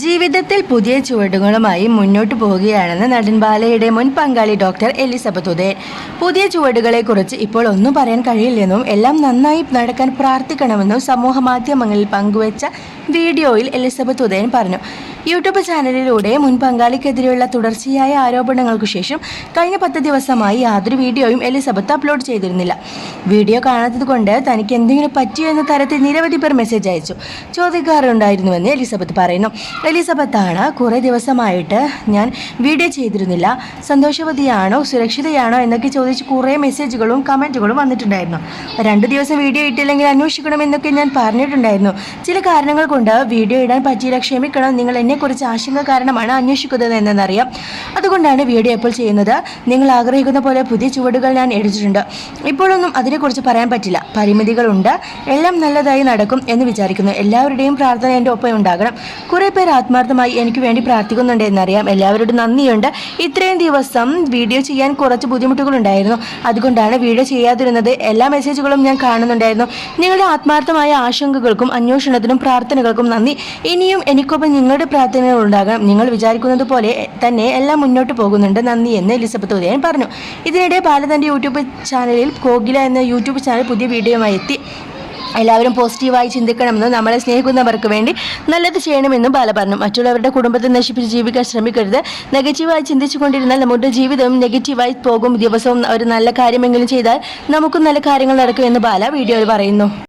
ജീവിതത്തിൽ പുതിയ ചുവടുകളുമായി മുന്നോട്ട് പോവുകയാണെന്ന് നടൻ ബാലയുടെ മുൻ പങ്കാളി ഡോക്ടർ എലിസബത്ത് ഉദയൻ. പുതിയ ചുവടുകളെക്കുറിച്ച് ഇപ്പോൾ ഒന്നും പറയാൻ കഴിയില്ലെന്നും എല്ലാം നന്നായി നടക്കാൻ പ്രാർത്ഥിക്കണമെന്നും സമൂഹ മാധ്യമങ്ങളിൽ പങ്കുവച്ച വീഡിയോയിൽ എലിസബത്ത് ഉദയൻ പറഞ്ഞു. യൂട്യൂബ് ചാനലിലൂടെ മുൻ പങ്കാളിക്കെതിരെയുള്ള തുടർച്ചയായ ആരോപണങ്ങൾക്കു ശേഷം കഴിഞ്ഞ പത്ത് ദിവസമായി യാതൊരു വീഡിയോയും എലിസബത്ത് അപ്ലോഡ് ചെയ്തിരുന്നില്ല. വീഡിയോ കാണാത്തത് കൊണ്ട് തനിക്ക് എന്തെങ്കിലും പറ്റിയോ എന്ന തരത്തിൽ നിരവധി പേർ മെസ്സേജ് അയച്ചു. ചോദ്യക്കാരുണ്ടായിരുന്നുവെന്ന് എലിസബത്ത് പറയുന്നു. എലിസബത്താണ് കുറേ ദിവസമായിട്ട് ഞാൻ വീഡിയോ ചെയ്തിരുന്നില്ല. സന്തോഷവതിയാണോ സുരക്ഷിതയാണോ എന്നൊക്കെ ചോദിച്ച് കുറേ മെസ്സേജുകളും കമന്റുകളും വന്നിട്ടുണ്ടായിരുന്നു. രണ്ട് ദിവസം വീഡിയോ ഇട്ടില്ലെങ്കിൽ അന്വേഷിക്കണമെന്നൊക്കെ ഞാൻ പറഞ്ഞിട്ടുണ്ടായിരുന്നു. ചില കാരണങ്ങൾ കൊണ്ട് വീഡിയോ ഇടാൻ പറ്റിയില്ല ക്ഷമിക്കണം നിങ്ങൾ എന്നെക്കുറിച്ച് ആശങ്ക കാരണമാണ് അന്വേഷിക്കുന്നത് എന്നറിയാം. അതുകൊണ്ടാണ് വീഡിയോ ഇപ്പോൾ ചെയ്യുന്നത്. നിങ്ങൾ ആഗ്രഹിക്കുന്ന പോലെ പുതിയ ചുവടുകൾ ഞാൻ എടുത്തിട്ടുണ്ട്. ഇപ്പോഴൊന്നും അതിനെക്കുറിച്ച് പറയാൻ പറ്റില്ല. പരിമിതികളുണ്ട്. എല്ലാം നല്ലതായി നടക്കും എന്ന് വിചാരിക്കുന്നു. എല്ലാവരുടെയും പ്രാർത്ഥന എന്റെ ഒപ്പം ഉണ്ടാകണം. കുറേ പേർ ആത്മാർത്ഥമായി എനിക്ക് വേണ്ടി പ്രാർത്ഥിക്കുന്നുണ്ട് എന്നറിയാം. എല്ലാവരോടും നന്ദിയുണ്ട്. ഇത്രയും ദിവസം വീഡിയോ ചെയ്യാൻ കുറച്ച് ബുദ്ധിമുട്ടുകളുണ്ടായിരുന്നു. അതുകൊണ്ടാണ് വീഡിയോ ചെയ്യാതിരുന്നത്. എല്ലാ മെസ്സേജുകളും ഞാൻ കാണുന്നുണ്ടായിരുന്നു. നിങ്ങളുടെ ആത്മാർത്ഥമായ ആശങ്കകൾക്കും അന്വേഷണത്തിനും പ്രാർത്ഥനകൾക്കും നന്ദി. ഇനിയും എനിക്കൊപ്പം നിങ്ങളുടെ പ്രാർത്ഥനകൾ ഉണ്ടാകണം. നിങ്ങൾ വിചാരിക്കുന്നത് പോലെ തന്നെ എല്ലാം മുന്നോട്ട് പോകുന്നുണ്ട്. നന്ദി എന്ന് എലിസബത്ത് ഉദയൻ പറഞ്ഞു. ഇതിനിടെ ബാല തന്റെ യൂട്യൂബ് ചാനലിൽ കോകില എന്ന യൂട്യൂബ് ചാനൽ പുതിയ വീഡിയോയുമായി എത്തി. എല്ലാവരും പോസിറ്റീവായി ചിന്തിക്കണമെന്നും നമ്മളെ സ്നേഹിക്കുന്നവർക്ക് വേണ്ടി നല്ലത് ചെയ്യണമെന്നും ബാല പറഞ്ഞു. മറ്റുള്ളവരുടെ കുടുംബത്തെ നശിപ്പിച്ച് ജീവിക്കാൻ ശ്രമിക്കരുത്. നെഗറ്റീവായി ചിന്തിച്ചുകൊണ്ടിരുന്നാൽ നമ്മുടെ ജീവിതവും നെഗറ്റീവായി പോകും. ദിവസവും ഒരു നല്ല കാര്യമെങ്കിലും ചെയ്താൽ നമുക്കും നല്ല കാര്യങ്ങൾ നടക്കും എന്ന് ബാല വീഡിയോയിൽ പറയുന്നു.